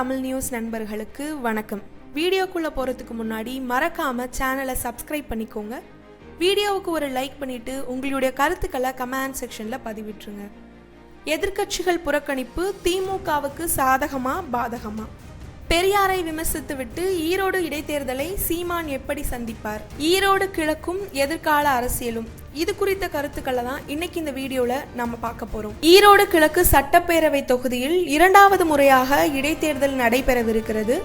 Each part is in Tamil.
தமிழ் நியூஸ் நண்பர்களுக்கு வணக்கம். வீடியோக்குள்ளே போகிறதுக்கு முன்னாடி மறக்காம சேனலை சப்ஸ்கிரைப் பண்ணிக்கோங்க. வீடியோவுக்கு ஒரு லைக் பண்ணிட்டு உங்களுடைய கருத்துக்களை கமெண்ட் செக்ஷனில் பதிவிட்டுருங்க. எதிர்க்கட்சிகள் புறக்கணிப்பு திமுகவுக்கு சாதகமா பாதகமா? பெரியாரை விமர்சித்துவிட்டு ஈரோடு இடைத்தேர்தலை சீமான் எப்படி சந்திப்பார்? ஈரோடு கிழக்கும் எதிர்கால அரசியலும். இது குறித்த கருத்துக்களை தான் இன்னைக்கு இந்த வீடியோல நம்ம பார்க்க போறோம். ஈரோடு கிழக்கு சட்டப்பேரவை தொகுதியில் இரண்டாவது முறையாக இடைத்தேர்தல் நடைபெறவிருக்கிறது.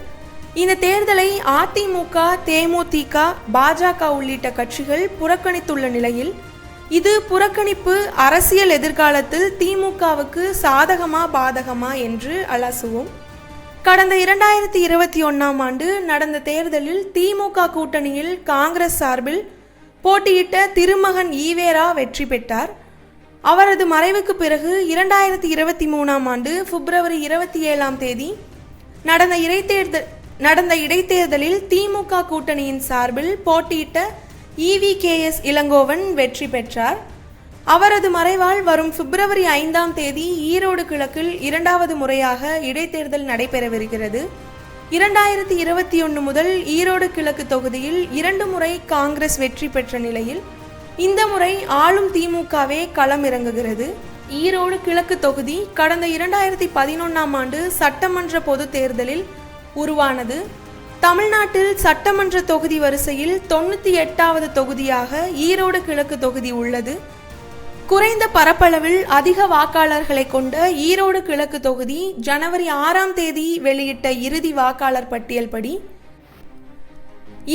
இந்த தேர்தலை அதிமுக தேமுதிக பாஜக உள்ளிட்ட கட்சிகள் புறக்கணித்துள்ள நிலையில் இது புறக்கணிப்பு அரசியல் எதிர்காலத்தில் திமுகவுக்கு சாதகமா பாதகமா என்று அலசுவோம். கடந்த இரண்டாயிரத்தி இருபத்தி ஒன்றாம் ஆண்டு நடந்த தேர்தலில் திமுக கூட்டணியில் காங்கிரஸ் சார்பில் போட்டியிட்ட திருமகன் ஈவேரா வெற்றி பெற்றார். அவரது மறைவுக்கு பிறகு இரண்டாயிரத்தி இருபத்தி மூணாம் ஆண்டு பிப்ரவரி இருபத்தி ஏழாம் தேதி நடந்த இடைத்தேர்தல் நடந்த இடைத்தேர்தலில் திமுக கூட்டணியின் சார்பில் போட்டியிட்ட இவிகேஎஸ் இளங்கோவன் வெற்றி பெற்றார். அவரது மறைவால் வரும் பிப்ரவரி ஐந்தாம் தேதி ஈரோடு கிழக்கில் இரண்டாவது முறையாக இடைத்தேர்தல் நடைபெறவிருக்கிறது. இரண்டாயிரத்தி இருபத்தி ஒன்று முதல் ஈரோடு கிழக்கு தொகுதியில் இரண்டு முறை காங்கிரஸ் வெற்றி பெற்ற நிலையில் இந்த முறை ஆளும் திமுகவே களம் இறங்குகிறது ஈரோடு கிழக்கு தொகுதி கடந்த இரண்டாயிரத்தி பதினொன்றாம் ஆண்டு சட்டமன்ற பொது தேர்தலில் உருவானது. தமிழ்நாட்டில் சட்டமன்ற தொகுதி வரிசையில் தொண்ணூற்றி எட்டாவது தொகுதியாக ஈரோடு கிழக்கு தொகுதி உள்ளது. குறைந்த பரப்பளவில் அதிக வாக்காளர்களை கொண்ட ஈரோடு கிழக்கு தொகுதி ஜனவரி ஆறாம் தேதி வெளியிட்ட இறுதி வாக்காளர் பட்டியல் படி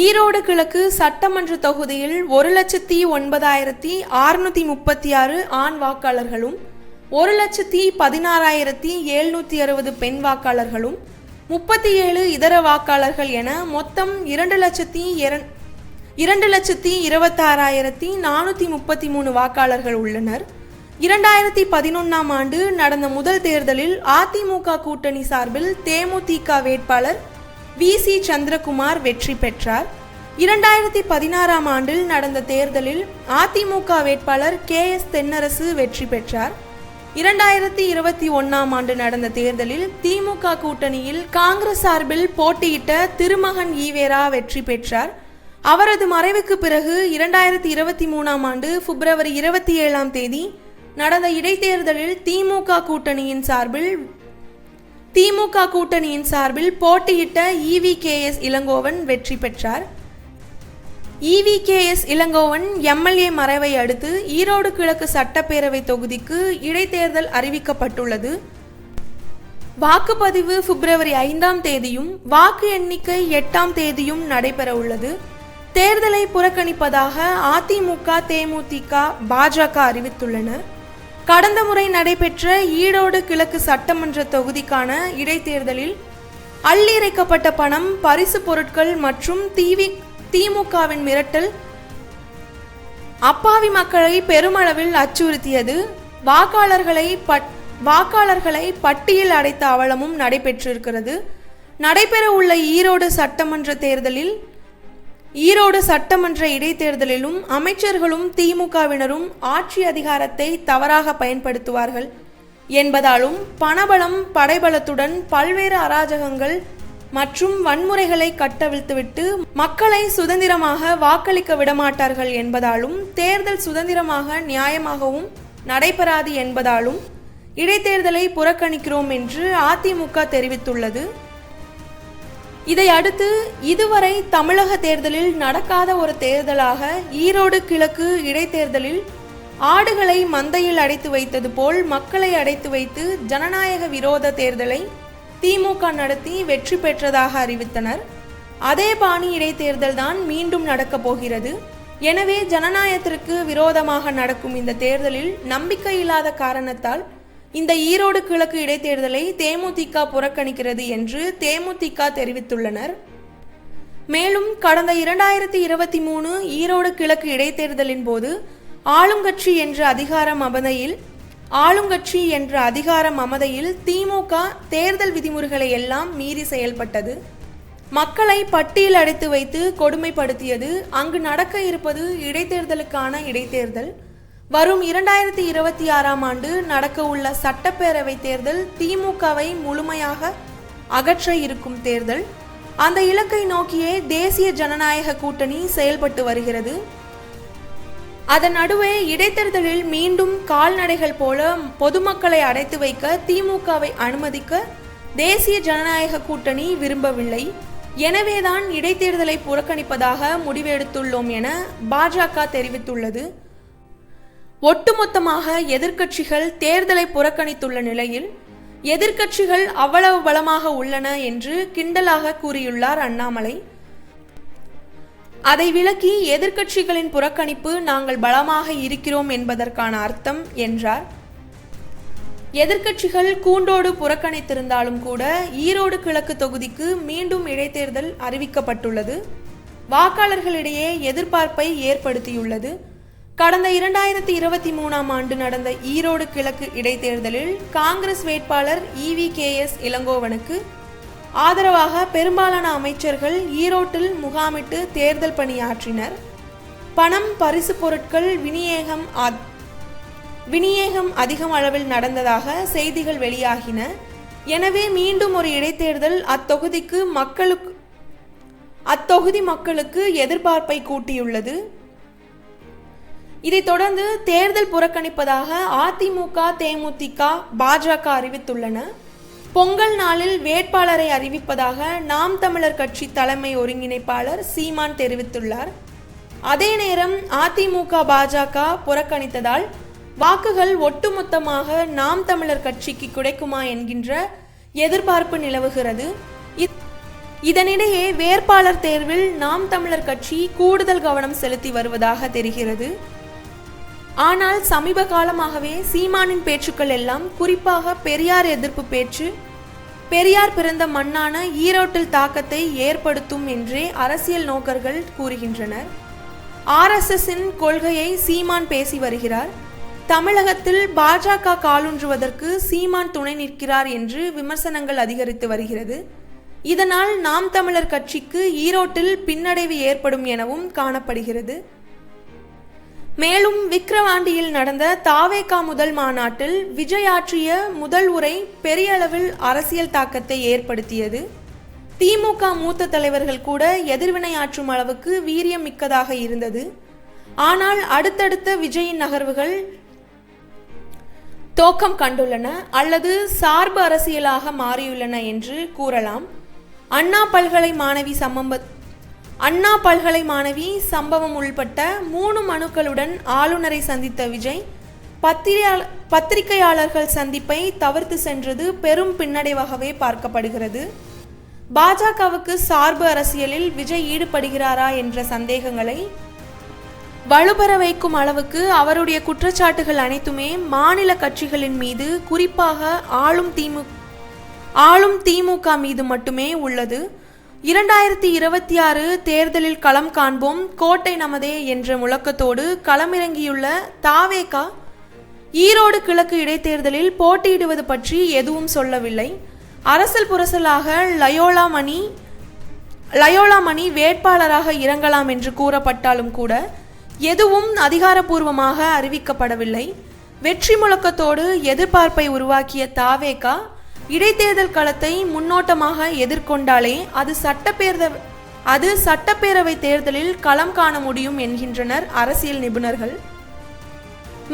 ஈரோடு கிழக்கு சட்டமன்ற தொகுதியில் ஒரு லட்சத்தி ஒன்பதாயிரத்தி ஆறுநூற்றி முப்பத்தி ஆறு ஆண் வாக்காளர்களும் ஒரு லட்சத்தி பதினாறாயிரத்தி எழுநூற்றி அறுபது பெண் வாக்காளர்களும் முப்பத்தி ஏழு இதர வாக்காளர்கள் என மொத்தம் இரண்டு லட்சத்தி இரண்டு லட்சத்தி இருபத்தாறாயிரத்தி நானூற்றி முப்பத்தி மூணு வாக்காளர்கள் உள்ளனர். இரண்டாயிரத்தி பதினொன்றாம் ஆண்டு நடந்த முதல் தேர்தலில் அதிமுக கூட்டணி சார்பில் தேமுதிக வேட்பாளர் வி சி சந்திரகுமார் வெற்றி பெற்றார். இரண்டாயிரத்தி பதினாறாம் ஆண்டில் நடந்த தேர்தலில் அதிமுக வேட்பாளர் கே எஸ் தென்னரசு வெற்றி பெற்றார். இரண்டாயிரத்தி இருபத்தி ஒன்னாம் ஆண்டு நடந்த தேர்தலில் திமுக கூட்டணியில் காங்கிரஸ் சார்பில் போட்டியிட்ட திருமகன் ஈவேரா வெற்றி பெற்றார். அவரது மறைவுக்கு பிறகு இரண்டாயிரத்தி இருபத்தி மூணாம் ஆண்டு பிப்ரவரி இருபத்தி ஏழாம் தேதி நடந்த இடைத்தேர்தலில் திமுக கூட்டணியின் சார்பில் திமுக கூட்டணியின் சார்பில் போட்டியிட்ட இவி கே எஸ் இளங்கோவன் வெற்றி பெற்றார். EV K S Elangovan MLA மறைவை அடுத்து ஈரோடு கிழக்கு சட்டப்பேரவை தொகுதிக்கு இடைத்தேர்தல் அறிவிக்கப்பட்டுள்ளது. வாக்குப்பதிவு பிப்ரவரி ஐந்தாம் தேதியும் வாக்கு எண்ணிக்கை எட்டாம் தேதியும் நடைபெற உள்ளது தேர்தலை புறக்கணிப்பதாக அதிமுக தேமுதிக பாஜக அறிவித்துள்ளன. கடந்த முறை நடைபெற்ற ஈரோடு கிழக்கு சட்டமன்ற தொகுதிக்கான இடைத்தேர்தலில் அள்ளிறைக்கப்பட்ட பணம் பரிசு பொருட்கள் மற்றும் தீவி திமுகவின் மிரட்டல் அப்பாவி மக்களை பெருமளவில் அச்சுறுத்தியது. வாக்காளர்களை பட் வாக்காளர்களை பட்டியல் அடைத்த அவலமும் நடைபெற்றிருக்கிறது. நடைபெற உள்ள ஈரோடு சட்டமன்ற தேர்தலில் ஈரோடு சட்டமன்ற இடைத்தேர்தலிலும் அமைச்சர்களும் திமுகவினரும் ஆட்சி அதிகாரத்தை தவறாக பயன்படுத்துவார்கள் என்பதாலும் பணபலம் படைபலத்துடன் பல்வேறு அராஜகங்கள் மற்றும் வன்முறைகளை கட்டவிழ்த்துவிட்டு மக்களை சுதந்திரமாக வாக்களிக்க விடமாட்டார்கள் என்பதாலும் தேர்தல் சுதந்திரமாக நியாயமாகவும் நடைபெறாது என்பதாலும் இடைத்தேர்தலை புறக்கணிக்கிறோம் என்று அதிமுக தெரிவித்துள்ளது. இதையடுத்து இதுவரை தமிழக தேர்தலில் நடக்காத ஒரு தேர்தலாக ஈரோடு கிழக்கு இடைத்தேர்தலில் ஆடுகளை மந்தையில் அடைத்து வைத்தது போல் மக்களை அடைத்து வைத்து ஜனநாயக விரோத தேர்தலை திமுக நடத்தி வெற்றி பெற்றதாக அறிவித்தனர். அதே பாணி இடைத்தேர்தல் தான் மீண்டும் நடக்கப் போகிறது. எனவே ஜனநாயகத்திற்கு விரோதமாக நடக்கும் இந்த தேர்தலில் நம்பிக்கை இல்லாத காரணத்தால் இந்த ஈரோடு கிழக்கு இடைத்தேர்தலை தேமுதிக புறக்கணிக்கிறது என்று தேமுதிக தெரிவித்துள்ளனர். மேலும் கடந்த இரண்டாயிரத்தி இருபத்தி மூணு ஈரோடு கிழக்கு இடைத்தேர்தலின் போது ஆளுங்கட்சி என்ற அதிகாரம் மமதையில் ஆளுங்கட்சி என்ற அதிகார மமதையில் திமுக தேர்தல் விதிமுறைகளை எல்லாம் மீறி செயல்பட்டது. மக்களை பட்டியல் அடைத்து வைத்து கொடுமைப்படுத்தியது அங்கு நடக்க இருப்பது இடைத்தேர்தலுக்கான இடைத்தேர்தல். வரும் இரண்டாயிரத்தி இருபத்தி ஆறாம் ஆண்டு நடக்கவுள்ள சட்டப்பேரவை தேர்தல் திமுகவை முழுமையாக அகற்ற இருக்கும் தேர்தல். அந்த இலக்கை நோக்கியே தேசிய ஜனநாயக கூட்டணி செயல்பட்டு வருகிறது. அதன் நடுவே இடைத்தேர்தலில் மீண்டும் கால்நடைகள் போல பொதுமக்களை அடைத்து வைக்க திமுகவை அனுமதிக்க தேசிய ஜனநாயக கூட்டணி விரும்பவில்லை. எனவேதான் இடைத்தேர்தலை புறக்கணிப்பதாக முடிவெடுத்துள்ளோம் என பாஜக தெரிவித்துள்ளது. ஒட்டுமொத்தமாக எதிர்க்கட்சிகள் தேர்தலை புறக்கணித்துள்ள நிலையில் எதிர்க்கட்சிகள் அவ்வளவு பலமாக உள்ளன என்று கிண்டலாக கூறியுள்ளார் அண்ணாமலை. அதை விளக்கி எதிர்க்கட்சிகளின் புறக்கணிப்பு நாங்கள் பலமாக இருக்கிறோம் என்பதற்கான அர்த்தம் என்றார். எதிர்க்கட்சிகள் கூண்டோடு புறக்கணித்திருந்தாலும் கூட ஈரோடு கிழக்கு தொகுதிக்கு மீண்டும் இடைத்தேர்தல் அறிவிக்கப்பட்டுள்ளது. வாக்காளர்களிடையே எதிர்பார்ப்பை ஏற்படுத்தியுள்ளது. கடந்த இரண்டாயிரத்தி இருபத்தி மூணாம் ஆண்டு நடந்த ஈரோடு கிழக்கு இடைத்தேர்தலில் காங்கிரஸ் வேட்பாளர் இவி கே எஸ் இளங்கோவனுக்கு ஆதரவாக பெரும்பாலான அமைச்சர்கள் ஈரோட்டில் முகாமிட்டு தேர்தல் பணியாற்றினர். பணம் பரிசு பொருட்கள் விநியோகம் ஆத்- விநியோகம் அதிகம் அளவில் நடந்ததாக செய்திகள் வெளியாகின. எனவே மீண்டும் ஒரு இடைத்தேர்தல் அத்தொகுதிக்கு மக்களுக்கு அத்தொகுதி மக்களுக்கு எதிர்பார்ப்பை கூட்டியுள்ளது. இதைத் தொடர்ந்து தேர்தல் புறக்கணிப்பதாக அதிமுக தேமுதிக பாஜக அறிவித்துள்ளன. பொங்கல் நாளில் வேட்பாளரை அறிவிப்பதாக நாம் தமிழர் கட்சி தலைமை ஒருங்கிணைப்பாளர் சீமான் தெரிவித்துள்ளார். அதே நேரம் அதிமுக பாஜக புறக்கணித்ததால் வாக்குகள் ஒட்டுமொத்தமாக நாம் தமிழர் கட்சிக்கு கிடைக்குமா என்கின்ற எதிர்பார்ப்பு நிலவுகிறது. இத்- இதனிடையே வேட்பாளர் தேர்வில் நாம் தமிழர் கட்சி கூடுதல் கவனம் செலுத்தி வருவதாக தெரிகிறது. ஆனால் சமீப காலமாகவே சீமானின் பேச்சுக்கள் எல்லாம் குறிப்பாக பெரியார் எதிர்ப்பு பேச்சு பெரியார் பிறந்த மண்ணான ஈரோட்டில் தாக்கத்தை ஏற்படுத்தும் என்றே அரசியல் நோக்கர்கள் கூறுகின்றனர். ஆர்எஸ்எஸ்ஸின் கொள்கையை சீமான் பேசி வருகிறார். தமிழகத்தில் பாஜக காலூன்றுவதற்கு சீமான் துணை நிற்கிறார் என்று விமர்சனங்கள் அதிகரித்து வருகிறது. இதனால் நாம் தமிழர் கட்சிக்கு ஈரோட்டில் பின்னடைவு ஏற்படும் எனவும் காணப்படுகிறது. மேலும் விக்கிரவாண்டியில் நடந்த தாவேகா முதல் மாநாட்டில் விஜய் ஆற்றிய முதல் உரை பெரிய அளவில் அரசியல் தாக்கத்தை ஏற்படுத்தியது. திமுக மூத்த தலைவர்கள் கூட எதிர்வினையாற்றும் அளவுக்கு வீரியம் மிக்கதாக இருந்தது. ஆனால் அடுத்தடுத்த விஜயின் நகர்வுகள் தோக்கம் கண்டுள்ளன அல்லது சார்பு அரசியலாக மாறியுள்ளன என்று கூறலாம். அண்ணா பல்கலை மாணவி சம்பந்த அண்ணா பல்கலை மாணவி சம்பவம் உள்பட்ட மூணு மனுக்களுடன் ஆளுநரை சந்தித்த விஜய் பத்திரிகையாள பத்திரிகையாளர்கள் சந்திப்பை தவிர்த்து சென்றது பெரும் பின்னடைவாகவே பார்க்கப்படுகிறது. பாஜகவுக்கு சார்பு அரசியலில் விஜய் ஈடுபடுகிறாரா என்ற சந்தேகங்களை வலுப்பெற வைக்கும் அளவுக்கு அவருடைய குற்றச்சாட்டுகள் அனைத்துமே மாநில கட்சிகளின் மீது குறிப்பாக ஆளும் திமுக ஆளும் திமுக மீது மட்டுமே உள்ளது. இரண்டாயிரத்தி இருபத்தி ஆறு தேர்தலில் களம் காண்போம். கோட்டை நமதே என்ற முழக்கத்தோடு களமிறங்கியுள்ள தாவேகா ஈரோடு கிழக்கு இடைத்தேர்தலில் போட்டியிடுவது பற்றி எதுவும் சொல்லவில்லை. அரசல் புரசலாக லயோலா மணி லயோலா மணி வேட்பாளராக இறங்கலாம் என்று கூறப்பட்டாலும் கூட எதுவும் அதிகாரப்பூர்வமாக அறிவிக்கப்படவில்லை. வெற்றி முழக்கத்தோடு எதிர்பார்ப்பை உருவாக்கிய தாவேகா இடைத்தேர்தல் களத்தை முன்னோட்டமாக எதிர்கொண்டாலே அது சட்டப்பேரவை அது சட்டப்பேரவை தேர்தலில் களம் காண முடியும் என்கின்றனர் அரசியல் நிபுணர்கள்.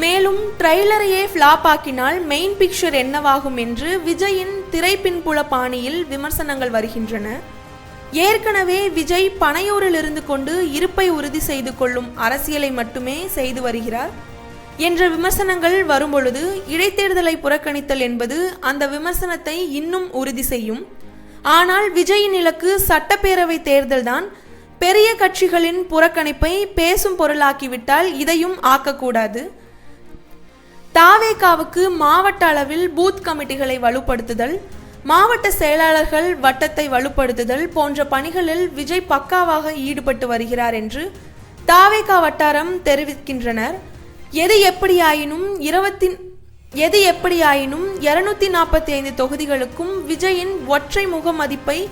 மேலும் ட்ரெய்லரையே ஃப்ளாப் ஆக்கினால் மெயின் பிக்சர் என்னவாகும் என்று விஜயின் திரைப்பின்புல பாணியில் விமர்சனங்கள் வருகின்றன. ஏற்கனவே விஜய் பனையூரில் இருந்து கொண்டு இருப்பை உறுதி செய்து கொள்ளும் அரசியலை மட்டுமே செய்து வருகிறார். என்ற விமர்சனங்கள் வரும்பொழுது இடைத்தேர்தலை புறக்கணித்தல் என்பது அந்த விமர்சனத்தை இன்னும் உறுதி செய்யும். ஆனால் விஜயின் இலக்கு சட்டப்பேரவை தேர்தல்தான். பெரிய கட்சிகளின் புறக்கணிப்பை பேசும் பொருளாக்கிவிட்டால் இதையும் ஆக்கக்கூடாது. தாவேகாவுக்கு மாவட்ட அளவில் பூத் கமிட்டிகளை வலுப்படுத்துதல் மாவட்ட செயலாளர்கள் வட்டத்தை வலுப்படுத்துதல் போன்ற பணிகளில் விஜய் பக்காவாக ஈடுபட்டு வருகிறார் என்று தாவேகா வட்டாரம் தெரிவிக்கின்றனர். எது எப்படியாயினும் இருபத்தி எது எப்படியாயினும் இருநூத்தி நாற்பத்தி ஐந்து தொகுதிகளுக்கும் விஜயின் ஒற்றை முக மதிப்பை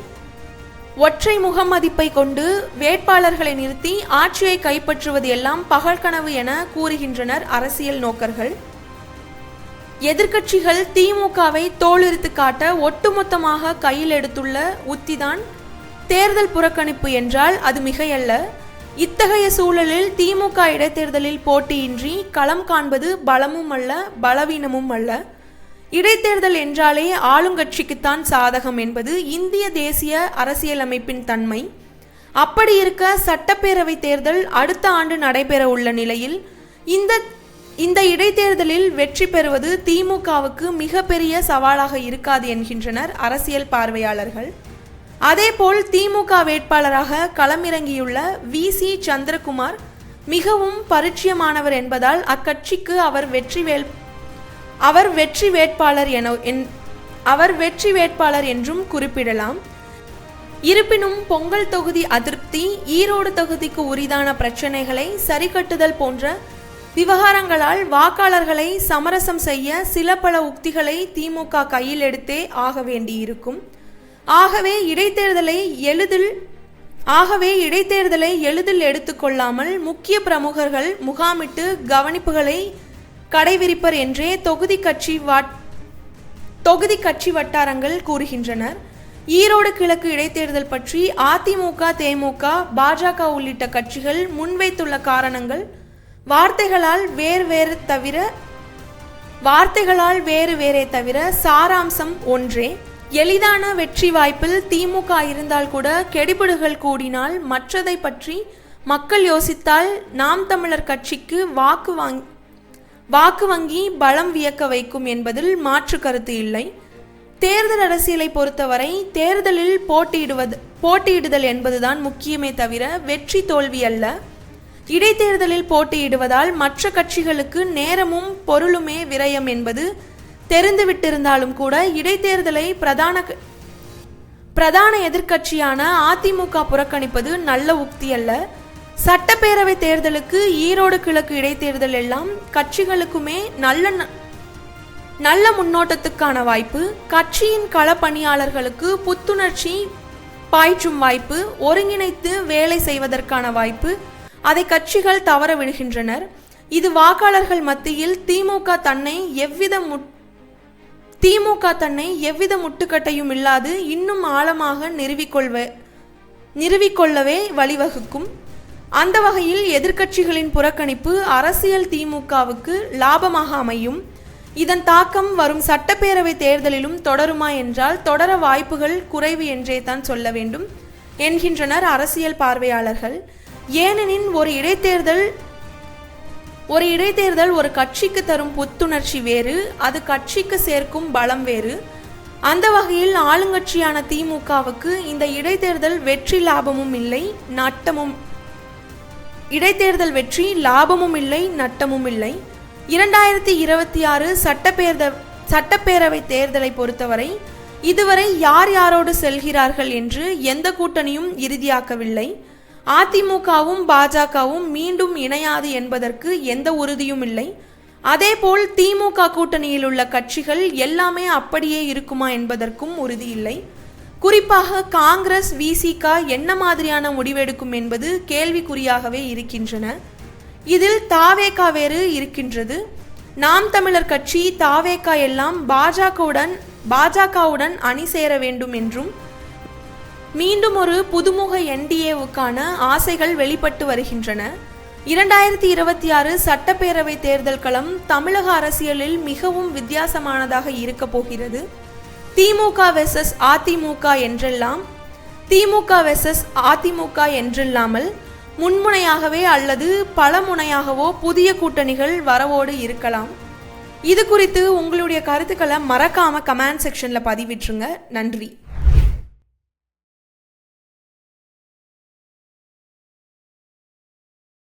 ஒற்றை முக மதிப்பை கொண்டு வேட்பாளர்களை நிறுத்தி ஆட்சியை கைப்பற்றுவது எல்லாம் பகல்கனவு என கூறுகின்றனர் அரசியல் நோக்கர்கள். எதிர்க்கட்சிகள் திமுகவை தோலுரித்து காட்ட ஒட்டுமொத்தமாக கையில் எடுத்துள்ள உத்திதான் தேர்தல் புறக்கணிப்பு என்றால் அது மிகையல்ல. இத்தகைய சூழலில் திமுக இடைத்தேர்தலில் போட்டியின்றி களம் காண்பது பலமும் அல்ல பலவீனமும் அல்ல இடைத்தேர்தல் என்றாலே ஆளுங்கட்சிக்குத்தான் சாதகம் என்பது இந்திய தேசிய அரசியலமைப்பின் தன்மை. அப்படி இருக்க சட்டப்பேரவை தேர்தல் அடுத்த ஆண்டு நடைபெற உள்ள நிலையில் இந்த இந்த இடைத்தேர்தலில் வெற்றி பெறுவது திமுகவுக்கு மிகப்பெரிய சவாலாக இருக்காது என்கின்றனர் அரசியல் பார்வையாளர்கள். அதேபோல் திமுக வேட்பாளராக களமிறங்கியுள்ள வி. சி. சந்திரகுமார் மிகவும் பரிச்சயமானவர் என்பதால் அக்கட்சிக்கு அவர் வெற்றி வேல் அவர் வெற்றி வேட்பாளர் என என்- அவர் வெற்றி வேட்பாளர் என்றும் குறிப்பிடலாம். இருப்பினும் பொங்கல் தொகுதி அதிருப்தி ஈரோடு தொகுதிக்கு உரிதான பிரச்சனைகளை சரிகட்டுதல் போன்ற விவகாரங்களால் வாக்காளர்களை சமரசம் செய்ய சில பல உக்திகளை திமுக கையில் எடுத்தே ஆக வேண்டியிருக்கும். ஆகவே இடைத்தேர்தலை எளிதில் ஆகவே இடைத்தேர்தலை எளிதில் எடுத்துக்கொள்ளாமல் முக்கிய பிரமுகர்கள் முகாமிட்டு கவனிப்புகளை கடைவிரிப்பர் என்றே தொகுதி கட்சி வாட் தொகுதி கட்சி வட்டாரங்கள் கூறுகின்றனர். ஈரோடு கிழக்கு இடைத்தேர்தல் பற்றி அதிமுக தேமுக பாஜக உள்ளிட்ட கட்சிகள் முன்வைத்துள்ள காரணங்கள் வார்த்தைகளால் வேறு வேறு தவிர வார்த்தைகளால் வேறு வேறே தவிர சாராம்சம் ஒன்றே. எளிதான வெற்றி வாய்ப்பில் திமுக இருந்தால் கூட கெடுபிடுகள் கூடினால் மற்றதை பற்றி மக்கள் யோசித்தால் நாம் தமிழர் கட்சிக்கு வாக்கு வாங்கி வாக்கு வங்கி பலம் வியக்க வைக்கும் என்பதில் மாற்று கருத்து இல்லை. தேர்தல் அரசியலை பொறுத்தவரை தேர்தலில் போட்டியிடுவது போட்டியிடுதல் என்பதுதான் முக்கியமே தவிர வெற்றி தோல்வி அல்ல. இடைத்தேர்தலில் போட்டியிடுவதால் மற்ற கட்சிகளுக்கு நேரமும் பொருளுமே விரயம் என்பது தெரிந்துவிட்டிருந்தாலும் கூட இடைத்தேர்தலை பிரதான க- பிரதான எதிர்க்கட்சியான அதிமுக புறக்கணிப்பது நல்ல உக்தி அல்ல. சட்டப்பேரவை தேர்தலுக்கு ஈரோடு கிழக்கு இடைத்தேர்தல் எல்லாம் கட்சிகளுக்குமே நல்ல ந- நல்ல முன்னோட்டத்துக்கான வாய்ப்பு. கட்சியின் களப்பணியாளர்களுக்கு புத்துணர்ச்சி பாய்ச்சும் வாய்ப்பு. ஒருங்கிணைத்து வேலை செய்வதற்கான வாய்ப்பு. அதை கட்சிகள் தவற விடுகின்றனர். இது வாக்காளர்கள் மத்தியில் திமுக தன்னை எவ்வித முட் திமுக தன்னை எவ்வித முட்டுக்கட்டையும் இல்லாது இன்னும் ஆழமாக நிறுவிக்கொள்வ நிறுவிக்கொள்ளவே வழிவகுக்கும். அந்த வகையில் எதிர்க்கட்சிகளின் புறக்கணிப்பு அரசியல் திமுகவுக்கு லாபமாக அமையும். இதன் தாக்கம் வரும் சட்டப்பேரவை தேர்தலிலும் தொடருமா என்றால் தொடர வாய்ப்புகள் குறைவு என்றே தான் சொல்ல வேண்டும் என்கின்றனர் அரசியல் பார்வையாளர்கள். ஏனெனில் ஒரு இடைத்தேர்தல் ஒரு இடைத்தேர்தல் ஒரு கட்சிக்கு தரும் புத்துணர்ச்சி வேறு அது கட்சிக்கு சேர்க்கும் பலம் வேறு. அந்த வகையில் ஆளுங்கட்சியான திமுகவுக்கு இந்த இடைத்தேர்தல் வெற்றி லாபமும் இல்லை நட்டமும். இடைத்தேர்தல் வெற்றி லாபமும் இல்லை நட்டமும் இல்லை. இரண்டாயிரத்தி இருபத்தி ஆறு சட்டப்பேர்த சட்டப்பேரவை தேர்தலை பொறுத்தவரை இதுவரை யார் யாரோடு செல்கிறார்கள் என்று எந்த கூட்டணியும் இறுதியாக்கவில்லை. அதிமுகவும் பாஜகவும் மீண்டும் இணையாது என்பதற்கு எந்த உறுதியும் இல்லை. அதேபோல் திமுக கூட்டணியில் உள்ள கட்சிகள் எல்லாமே அப்படியே இருக்குமா என்பதற்கும் உறுதி இல்லை. குறிப்பாக காங்கிரஸ் விசிக என்ன மாதிரியான முடிவெடுக்கும் என்பது கேள்விக்குறியாகவே இருக்கின்றன. இதில் தாவேகா வேறு இருக்கின்றது. நாம் தமிழர் கட்சி தாவேகா எல்லாம் பாஜகவுடன் பாஜகவுடன் அணி சேர வேண்டும் என்றும் மீண்டும் ஒரு புதுமுக என்டிஏவுக்கான ஆசைகள் வெளிப்பட்டு வருகின்றன. இரண்டாயிரத்தி இருபத்தி ஆறு சட்டப்பேரவை தேர்தல் களம் தமிழக அரசியலில் மிகவும் வித்தியாசமானதாக இருக்கப் போகிறது. திமுக வெர்சஸ் அதிமுக என்றெல்லாம் திமுக வெர்சஸ் அதிமுக என்றில்லாமல் முன்முனையாகவே அல்லது பல முனையாகவோ புதிய கூட்டணிகள் வரவோடு இருக்கலாம். இது குறித்து உங்களுடைய கருத்துக்களை மறக்காம கமெண்ட் செக்ஷன்ல பதிவிட்டுருங்க. நன்றி.